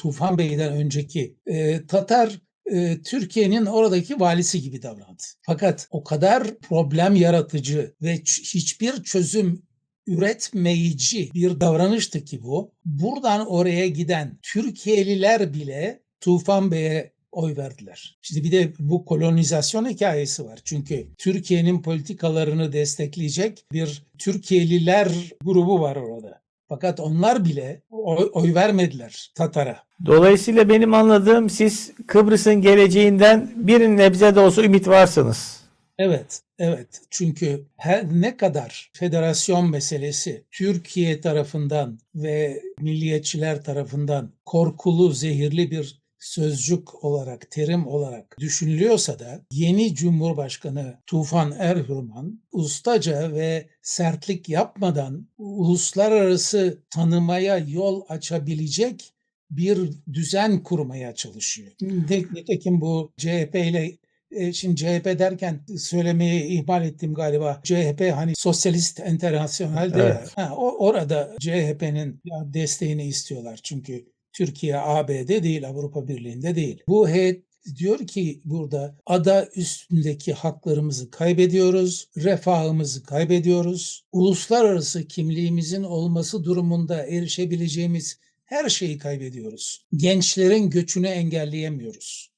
Tufan Bey'den önceki e, Tatar e, Türkiye'nin oradaki valisi gibi davrandı. Fakat o kadar problem yaratıcı ve hiçbir çözüm üretmeyici bir davranıştı ki bu. Buradan oraya giden Türkiye'liler bile Tufan Bey'e oy verdiler. Şimdi bir de bu kolonizasyon hikayesi var. Çünkü Türkiye'nin politikalarını destekleyecek bir Türkiye'liler grubu var orada. Fakat onlar bile oy, oy vermediler Tatar'a. Dolayısıyla benim anladığım siz Kıbrıs'ın geleceğinden bir nebze de olsa ümit varsınız. Evet, evet. Çünkü her ne kadar federasyon meselesi Türkiye tarafından ve milliyetçiler tarafından korkulu, zehirli bir sözcük olarak, terim olarak düşünülüyorsa da yeni Cumhurbaşkanı Tufan Erhürman ustaca ve sertlik yapmadan uluslararası tanımaya yol açabilecek bir düzen kurmaya çalışıyor. Nitekim bu CHP ile e, şimdi CHP derken söylemeyi ihmal ettim galiba. CHP hani sosyalist enternasyonel Evet. ha, o, orada CHP'nin desteğini istiyorlar. Çünkü Türkiye ABD değil, Avrupa Birliği'nde değil. Bu heyet diyor ki burada ada üstündeki haklarımızı kaybediyoruz, refahımızı kaybediyoruz. Uluslararası kimliğimizin olması durumunda erişebileceğimiz her şeyi kaybediyoruz. Gençlerin göçünü engelleyemiyoruz.